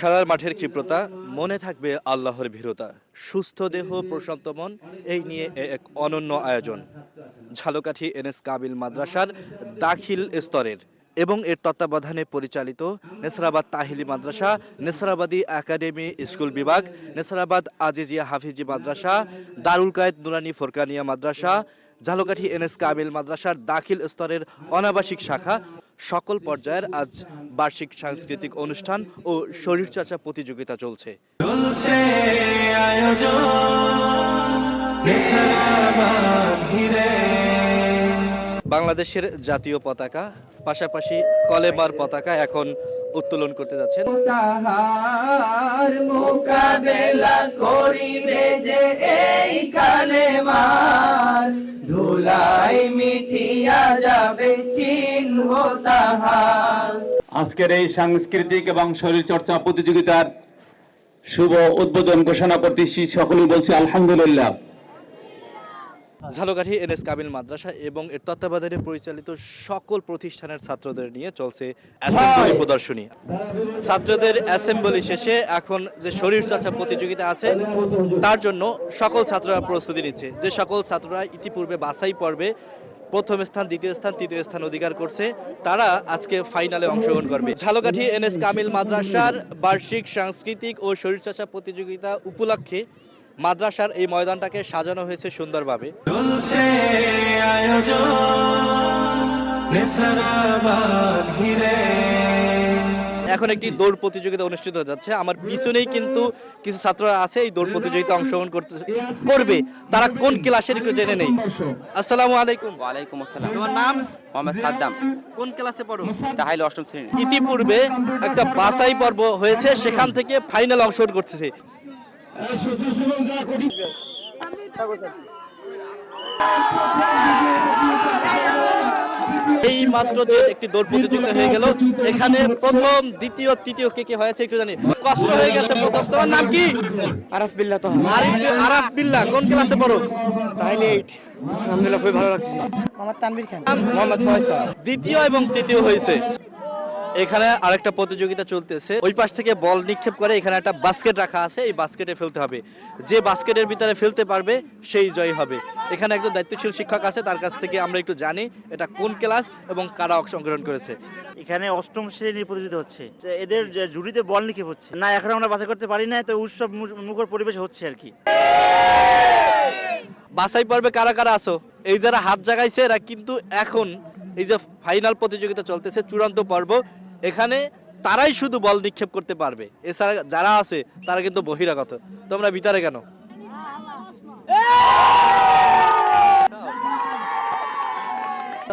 খেলার মাঠের ক্ষিপ্রতা, মনে থাকবে আল্লাহর ভীরতা। সুস্থ দেহ, প্রশান্ত মন, এই নিয়ে এক অনন্য আয়োজন। ঝালকাঠি এনএস কাবিল মাদ্রাসার দাখিল স্তরের এবং এর তত্ত্বাবধানে পরিচালিত নেসরাবাদ তাহিলি মাদ্রাসা, নেসরাবাদী একাডেমি স্কুল বিভাগ, নেসরাবাদ আজিজিয়া হাফিজি মাদ্রাসা, দারুল কায়েদ নুরানি ফোরকানিয়া মাদ্রাসা, ঝালকাঠি এনএস কাবিল মাদ্রাসার দাখিল স্তরের অনাবাসিক শাখা সকল পর্যায়ের আজ বার্ষিক সাংস্কৃতিক অনুষ্ঠান ও শরীরচর্চা প্রতিযোগিতা চলছে। বাংলাদেশের জাতীয় পতাকা পাশাপাশি কলেমার পতাকা এখন উত্তোলন করতে যাচ্ছেন। মোকাবেলা করিবে যে এই কালেমার ধুলাই মিটিয়া যাবে আজকের এই সাংস্কৃতিক এবং শরীর চর্চা প্রতিযোগিতার শুভ উদ্বোধন ঘোষণা করতেছি। সকলেই বলছি আলহামদুলিল্লাহ। ঝালকাঠি এনএস কাবিল মাদ্রাসা এবং এর তত্ত্বাবধানে পরিচালিত সকল প্রতিষ্ঠানের ছাত্রদের নিয়ে চলছে অ্যাসেম্বলি প্রদর্শনী। ছাত্রদের অ্যাসেম্বলি শেষে এখন যে শরীরচর্চা প্রতিযোগিতা আছে তার জন্য সকল ছাত্ররা প্রস্তুতি নিচ্ছে। যে সকল ছাত্ররা ইতিপূর্বে বাছাই পর্বে প্রথম স্থান দ্বিতীয় স্থান তৃতীয় স্থান অধিকার করছে তারা আজকে ফাইনালে অংশগ্রহণ করবে। ঝালকাঠি এনএস কামিল মাদ্রাসার বার্ষিক সাংস্কৃতিক ও শরীরচর্চা প্রতিযোগিতা উপলক্ষে মাদ্রাসার এই ময়দানটাকে সাজানো হয়েছে সুন্দরভাবে। চলছে আয়োজন নেশারাবাদ ঘিরে। এখন একটি দৌড় প্রতিযোগিতা অনুষ্ঠিত হয়ে যাচ্ছে। আমার পিছনেই কিন্তু কিছু ছাত্ররা আছে এই দৌড় প্রতিযোগিতা অংশগ্রহণ করতে করবে। তারা কোন ক্লাসের একটু জেনে নেই। আসসালামু আলাইকুম। ওয়ালাইকুম আসসালাম। তোমার নাম? মোহাম্মদ সাদ্দাম। কোন ক্লাসে পড়ো? তাহাইল অষ্টম শ্রেণি ইতিপূর্বে একটা বাছাই পর্ব হয়েছে সেখান থেকে ফাইনাল অংশগ্রহণ করতেছে। এই মাত্র যে একটি দৌড় প্রতিযোগিতা হয়ে গেল এখানে প্রথম দ্বিতীয় তৃতীয় কে কে হয়েছে একটু জানি। কষ্ট হয়ে গেছে প্রথম। তোমার নাম কি? আরাফ বিল্লাহ তো। আরিফ আরাফ বিল্লাহ কোন ক্লাসে পড়ো? তাহলে এইট। আলহামদুলিল্লাহ খুবই ভালো লাগছে। মোহাম্মদ তানভীর খান। মোহাম্মদ ফয়সাল। দ্বিতীয় এবং তৃতীয় হয়েছে। এখানে আরেকটা প্রতিযোগিতা চলতেছে। ওই পাশ থেকে বল নিক্ষেপ করে এখানে একটা বাস্কেট রাখা আছে এই বাস্কেটে ফেলতে হবে। যে বাস্কেটের ভিতরে ফেলতে পারবে সেই জয় হবে। এখানে একজন দায়িত্বশীল শিক্ষক আছে তার কাছ থেকে আমরা একটু জানি এটা কোন ক্লাস এবং কারা অংশগ্রহণ করেছে। এখানে অষ্টম শ্রেণির প্রতিযোগিতা হচ্ছে। যে এদের জুড়িতে বল নিক্ষেপ হচ্ছে। না এখন আমরা বাছাই করতে পারি না তো উৎসব মুখর পরিবেশ হচ্ছে আর কি। বাছাই পর্বে কারা কারা আসো এই যারা হাত জাগাইছে এরা কিন্তু এখন এই যে ফাইনাল প্রতিযোগিতা চলতেছে, চূড়ান্ত পর্ব, এখানে তারাই শুধু বল নিক্ষেপ করতে পারবে। এছাড়া যারা আছে, তারা কিন্তু বহিরাগত। তোমরা ভিতরে কেন?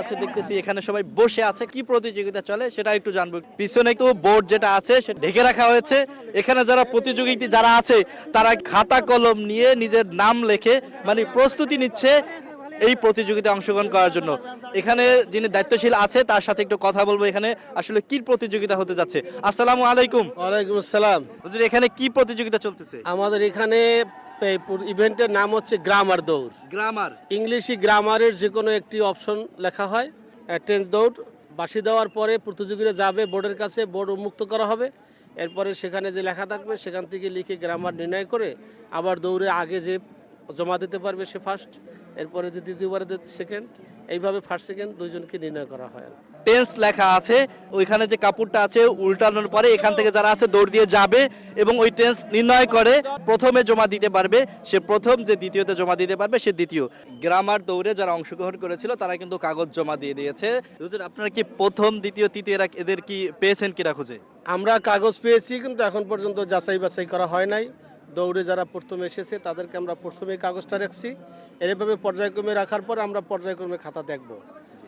আচ্ছা দেখতেছি এখানে সবাই বসে আছে। কি প্রতিযোগিতা চলে সেটা একটু জানব। পিছনে একটু বোর্ড যেটা আছে সেটা ঢেকে রাখা হয়েছে। এখানে যারা প্রতিযোগিতা, যারা আছে, তারা খাতা, কলম নিয়ে নিজের নাম লেখে মানে প্রস্তুতি নিচ্ছে। এই প্রতিযোগিতায় অংশগ্রহণ করার জন্য। এখানে যিনি দায়িত্বশীল আছে তার সাথে একটু কথা বলব এখানে আসলে কি প্রতিযোগিতা হতে যাচ্ছে। আসসালামু আলাইকুম। ওয়ালাইকুম আসসালাম। হুজুর এখানে কি প্রতিযোগিতা চলতেছে? আমাদের এখানে ইভেন্টের নাম হচ্ছে গ্রামার দৌড়। গ্রামার। ইংলিশই গ্রামারের যে কোনো একটি অপশন লেখা হয় টেন্স দৌড়। বাসি দেওয়ার পরে প্রতিযোগীরা যাবে বোর্ডের কাছে বোর্ড উন্মুক্ত করা হবে। এরপরে সেখানে যে লেখা থাকবে সেখান থেকে লিখে গ্রামার নির্ণয় করে আবার দৌড়ে আগে যে জমা দিতে পারবে সে ফার্স্ট এরপরে যে দ্বিতীয়বারে সেকেন্ড এইভাবে ফার্স্ট সেকেন্ড দুইজনকে নির্ণয় করা হয়। টেন্স লেখা আছে ওইখানে যে কাপড়টা আছে উল্টানোর পরে এখান থেকে যারা আছে দৌড় দিয়ে যাবে এবং ওই টেন্স নির্ণয় করে প্রথমে জমা দিতে পারবে সে প্রথম যে দ্বিতীয়তে জমা দিতে পারবে সে দ্বিতীয়। গ্রামার দৌড়ে যারা অংশগ্রহণ করেছিল তারা কিন্তু কাগজ জমা দিয়ে দিয়েছে। আপনারা কি প্রথম দ্বিতীয় তৃতীয় এরা এদের কি পেয়েছেন কিনা খুঁজে? আমরা কাগজ পেয়েছি কিন্তু এখন পর্যন্ত যাচাই বাছাই করা হয় নাই। দৌড়ে যারা প্রথমে এসেছে, তাদেরকে আমরা প্রথমে কাগজটা রাখছি। এভাবে পর্যায়ক্রমে রাখার পর আমরা পর্যায়ক্রমে খাতা দেখব।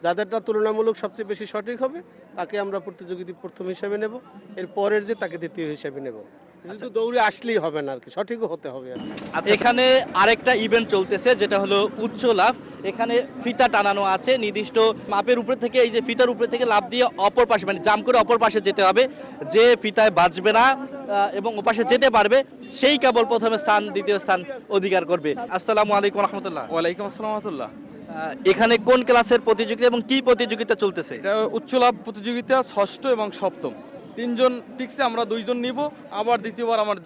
যাদেরটা তুলনামূলক সবচেয়ে বেশি সঠিক হবে, তাকে আমরা প্রতিযোগিতা প্রথম হিসাবে নেব। এর পরের যে, তাকে দ্বিতীয় হিসাবে নেব। কিন্তু দৌড়ে আসলেই হবে না আর কি সঠিকও হতে হবে আর এখানে আরেকটা ইভেন্ট চলতেছে যেটা হলো উচ্চ লাভ। এখানে ফিতা টানানো আছে নির্দিষ্ট মাপের উপরে থেকে এই যে ফিতার উপরে থেকে লাভ দিয়ে অপর পাশে মানে জাম করে অপর পাশে যেতে হবে। যে ফিতায় বাজবে না এবং ওপাশে যেতে পারবে সেই কেবল প্রথমে স্থান দ্বিতীয় স্থান অধিকার করবে। আসসালামু আলাইকুম রহমতুল্লাহ। ওয়ালাইকুম আসসালাম রহমতুল্লাহ। এখানে কোন ক্লাসের প্রতিযোগিতা এবং কি প্রতিযোগিতা চলতেছে? উচ্চ লাভ প্রতিযোগিতা ষষ্ঠ এবং সপ্তম। তিনজন টিকছে আমরা দুইজন নিব আবার দ্বিতীয়বার আমার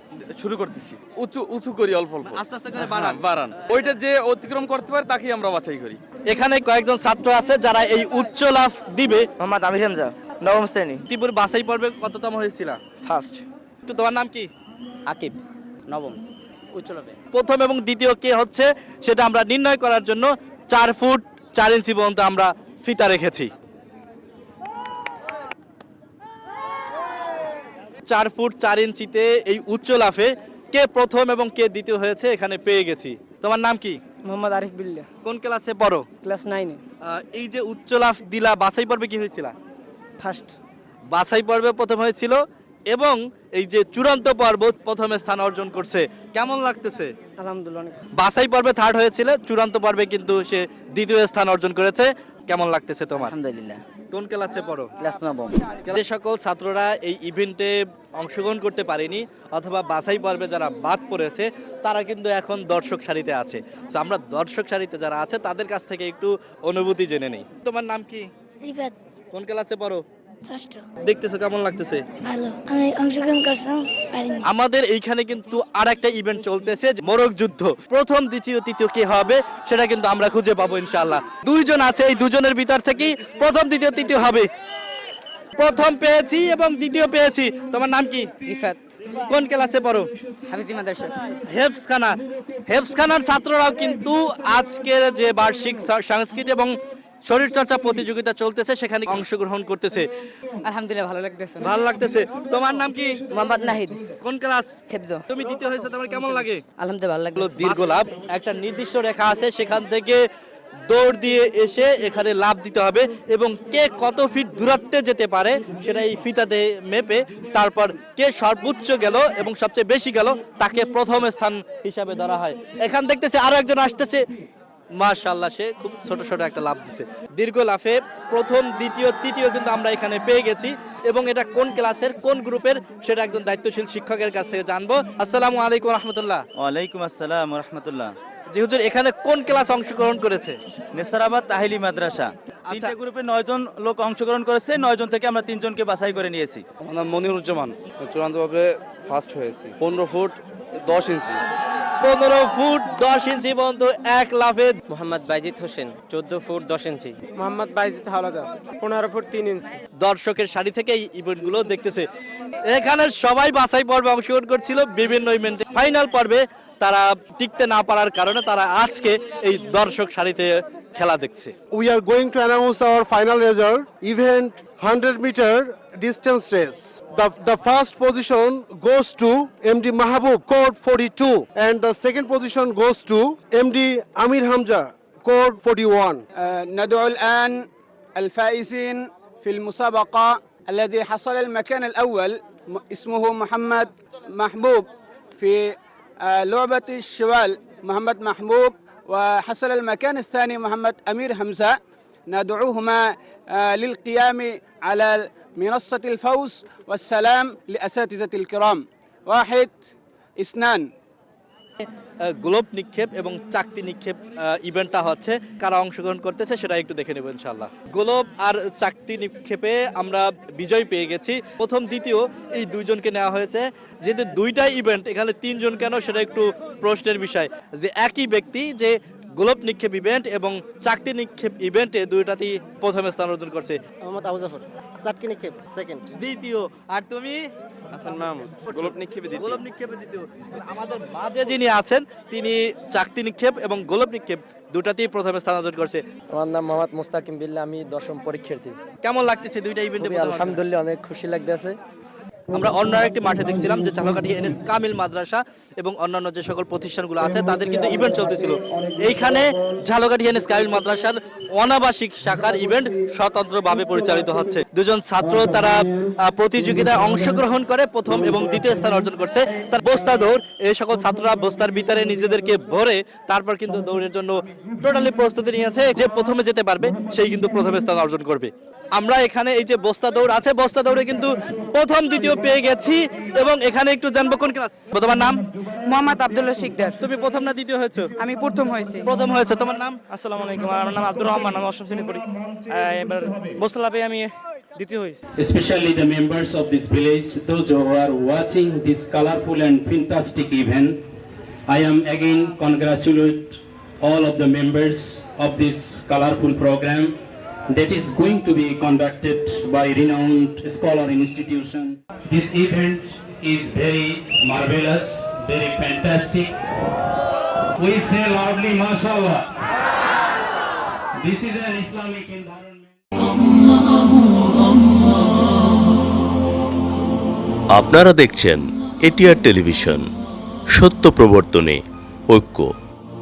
শুরু করতেছি। উঁচু উঁচু করি অল্প অল্প। আস্তে আস্তে করে বাড়ান। হ্যাঁ, বাড়ান। ওইটা যে অতিক্রম করতে পারে তাকেই আমরা বাছাই করি। এখানে কয়েকজন ছাত্র আছে যারা এই উচ্চ লাভ দিবে। মোহাম্মদ আমির হামজা নবম শ্রেণি। ত্রিপুর বাছাই পর্বে কততম হয়েছিল? ফার্স্ট তো তোমার নাম কি? আকিব নবম। উচ্চলাভে প্রথম এবং দ্বিতীয় কে হচ্ছে সেটা আমরা নির্ণয় করার জন্য চার ফুট চার ইঞ্চি পর্যন্ত আমরা ফিতা রেখেছি। চার ফুট চার ইঞ্চিতে এই উচ্চ লাফে কে প্রথম এবং কে দ্বিতীয় হয়েছে এখানে পেয়ে গেছি। তোমার নাম কি? মোহাম্মদ আরিফ বিল্লা। কোন ক্লাসে পড়ো? ক্লাস নাইনে এই যে উচ্চ লাফ দিলা বাছাই পর্বে কি হয়েছিল? ফার্স্ট। বাছাই পর্বে প্রথম হয়েছিল এবং এই যে চূড়ান্ত পর্ব প্রথমে স্থান অর্জন করছে। কেমন লাগতেছে? আলহামদুলিল্লাহ বাছাই পর্বে থার্ড হয়েছিল চূড়ান্ত পর্বে কিন্তু সে দ্বিতীয় স্থান অর্জন করেছে। কেমন লাগতেছে তোমার? আলহামদুলিল্লাহ। কোন ক্লাসে পড়ো? ক্লাস নবম। যে সকল ছাত্ররা এই ইভেন্টে অংশগ্রহণ করতে পারেনি অথবা বাছাই পর্বে যারা বাদ পড়েছে তারা কিন্তু এখন দর্শক সারিতে আছে। তো আমরা দর্শক সারিতে যারা আছে তাদের কাছ থেকে একটু অনুভূতি জেনে নেই। তোমার নাম কি? রিফাত। কোন ক্লাসে পড়ো? ষষ্ঠ। দেখতেছো কেমন লাগতেছে? ভালো। আমি অংশগ্রহণ করছিলাম পারিনি। আমাদের এইখানে কিন্তু আর একটা ইভেন্ট চলতেছে মোরগ যুদ্ধ। প্রথম দ্বিতীয় তৃতীয় কে হবে সেটা কিন্তু আমরা খুঁজে পাবো ইনশাআল্লাহ। দুইজন আছে এই দুজনের ভিতর থেকেই প্রথম দ্বিতীয় তৃতীয় হবে। প্রথম পেয়েছি এবং দ্বিতীয় পেয়েছি। তোমার নাম কি? রিফাত। কোন ক্লাসে পড়ো? হাফিজি মাদ্রাসা। হেফসখানা। হেফসখানার ছাত্ররাও কিন্তু আজকের যে বার্ষিক সা- সাংস্কৃতিক এবং শরীরচর্চা প্রতিযোগিতা চলতেছে সেখানে অংশগ্রহণ করতেছে? আলহামদুলিল্লাহ ভালো লাগতেছে। ভালো লাগতেছে। তোমার নাম কি? মোহাম্মদ নাহিদ। কোন ক্লাস? হেফজ। তুমি দ্বিতীয় হয়েছে তোমার কেমন লাগে? আলহামদুলিল্লাহ ভালো হলো দীর্ঘ লাভ। একটা নির্দিষ্ট রেখা আছে সেখান থেকে দৌড় দিয়ে এসে এখানে লাভ দিতে হবে এবং কে কত ফিট দূরত্বে যেতে পারে সেটা এই ফিতাতে মেপে তারপর কে সর্বোচ্চ গেল এবং সবচেয়ে বেশি গেল তাকে প্রথম স্থান হিসাবে ধরা হয়। এখান দেখতেছে আরও একজন আসতেছে। মাশাল্লাহ সে খুব ছোট ছোট একটা লাভ দিছে। দীর্ঘ লাফে প্রথম দ্বিতীয় তৃতীয় কিন্তু আমরা এখানে পেয়ে গেছি। এবং এটা কোন ক্লাসের কোন গ্রুপের সেটা একজন দায়িত্বশীল শিক্ষকের কাছ থেকে জানব। আসসালামু আলাইকুম রহমতুল্লাহ। ওয়ালাইকুম আসসালাম রহমতুল্লাহ। জি হুজুর এখানে কোন ক্লাস অংশগ্রহণ করেছে? নেস্তারাবাদ তাহিলি মাদ্রাসা। তিনটা গ্রুপে নয় জন লোক অংশগ্রহণ করেছে নয় জন থেকে আমরা তিনজনকে বাছাই করে নিয়েছি। আমার নাম মনিরুজ্জামান। চূড়ান্তভাবে ফার্স্ট হয়েছি। পনেরো ফুট দশ ইঞ্চি। পনেরো ফুট দশ ইঞ্চি পর্যন্ত এক লাফে। মোহাম্মদ বাইজিদ হোসেন চোদ্দ ফুট দশ ইঞ্চি। মোহাম্মদ বাইজিদ হাওলাদার পনেরো ফুট তিন ইঞ্চি। দর্শকের সারি থেকে এই ইভেন্টগুলো দেখতেছে। এখানে সবাই বাছাই পর্বে অংশগ্রহণ করছিল বিভিন্ন ইভেন্টে ফাইনাল পর্বে। তারা টিকতে না পারার কারণে তারা আজকে এই দর্শক সারিতে খেলা দেখছে। We are going to announce our final result. Event 100 meter distance race. The, the first position goes to MD Mahabub, code 42. And the second position goes to MD Amir Hamza, code 41. ندعو الآن الفائزين في المسابقة الذي حصل المكان الأول اسمه محمد محبوب في آه، لعبة الشوال محمد محبوب وحصل المكان الثاني محمد أمير حمزة ندعوهما آه، للقيام على منصة الفوز والسلام لأساتذة الكرام واحد اثنان globe নিক্ষেপ এবং চাকতি নিক্ষেপ ইভেন্টটা হচ্ছে কারা অংশগ্রহণ করতেছে সেটা একটু দেখে নেব ইনশাল্লাহ গ্লোব আর চাকতি নিক্ষেপে আমরা বিজয় পেয়ে গেছি প্রথম দ্বিতীয় এই দুইজনকে নেওয়া হয়েছে যেহেতু দুইটাই ইভেন্ট এখানে তিনজন কেন সেটা একটু প্রশ্নের বিষয় যে একই ব্যক্তি যে গোলপ নিক্ষেপ ইভেন্ট এবং চাকতি নিক্ষেপ ইভেন্টে দুইটাতেই প্রথম স্থান অর্জন করছে। মোহাম্মদ আবু জাফর চাটকি নিক্ষেপ সেকেন্ড দ্বিতীয় আর তুমি? হাসান মাহমুদ গোলপ নিক্ষেপে দিতে গোলপ নিক্ষেপে দ্বিতীয়। আমাদের মাঝে যিনি আছেন তিনি চাকতি নিক্ষেপ এবং গোলপ নিক্ষেপ দুটাতেই প্রথমে স্থান অর্জন করছে। আমার নাম মোহাম্মদ মুস্তাকিম বিল্লা আমি দশম পরীক্ষার্থী। কেমন লাগতেছে দুইটা ইভেন্টে আলহামদুলিল্লাহ অনেক খুশি লাগতেছে। আমরা অন্য একটি মাঠে দেখছিলাম যে চালকাঠি এনএস কামিল মাদ্রাসা এবং অন্যান্য যে সকল প্রতিষ্ঠানগুলো আছে, তাদের কিন্তু ইভেন্ট চলতেছিল। এইখানে ঝালকাঠি এনএস কামিল মাদ্রাসার অনাবাসিক শাখার ইভেন্ট স্বতন্ত্রভাবে পরিচালিত হচ্ছে। দুজন ছাত্র তারা প্রতিযোগিতায় অংশগ্রহণ করে প্রথম এবং দ্বিতীয় স্থান অর্জন করছে। তার বস্তা দৌড় এই সকল ছাত্ররা বস্তার ভিতরে নিজেদেরকে ভরে তারপর কিন্তু দৌড়ের জন্য টোটালি প্রস্তুতি নিয়েছে। যে প্রথমে যেতে পারবে, সেই কিন্তু প্রথম স্থান অর্জন করবে। আমরা এখানে এই যে বস্তা দৌড় আছে বস্তা দৌড়ে কিন্তু প্রথম দ্বিতীয় পেয়ে গেছি এবং এখানে একটু জানব কোন ক্লাস তোমার নাম? মোহাম্মদ আব্দুল্লাহ শিকদার। তুমি প্রথম না দ্বিতীয় হয়েছো? আমি প্রথম হয়েছি। প্রথম হয়েছে তোমার নাম? আসসালামু আলাইকুম আমার নাম আব্দুর রহমান আমি অষ্টম শ্রেণি পড়ি। এবার বস্তলাপে আমি দ্বিতীয় হয়েছে। Especially the members of this village, those who are watching this colorful and fantastic event. I am again congratulate all of the members of this colorful program. That is going to be conducted by renowned scholar institution. This event is very marvelous, very fantastic. We say loudly, mashallah. This is an Islamic environment. আপনারা দেখছেন ATR television সত্য প্রবর্তনে ঐক্য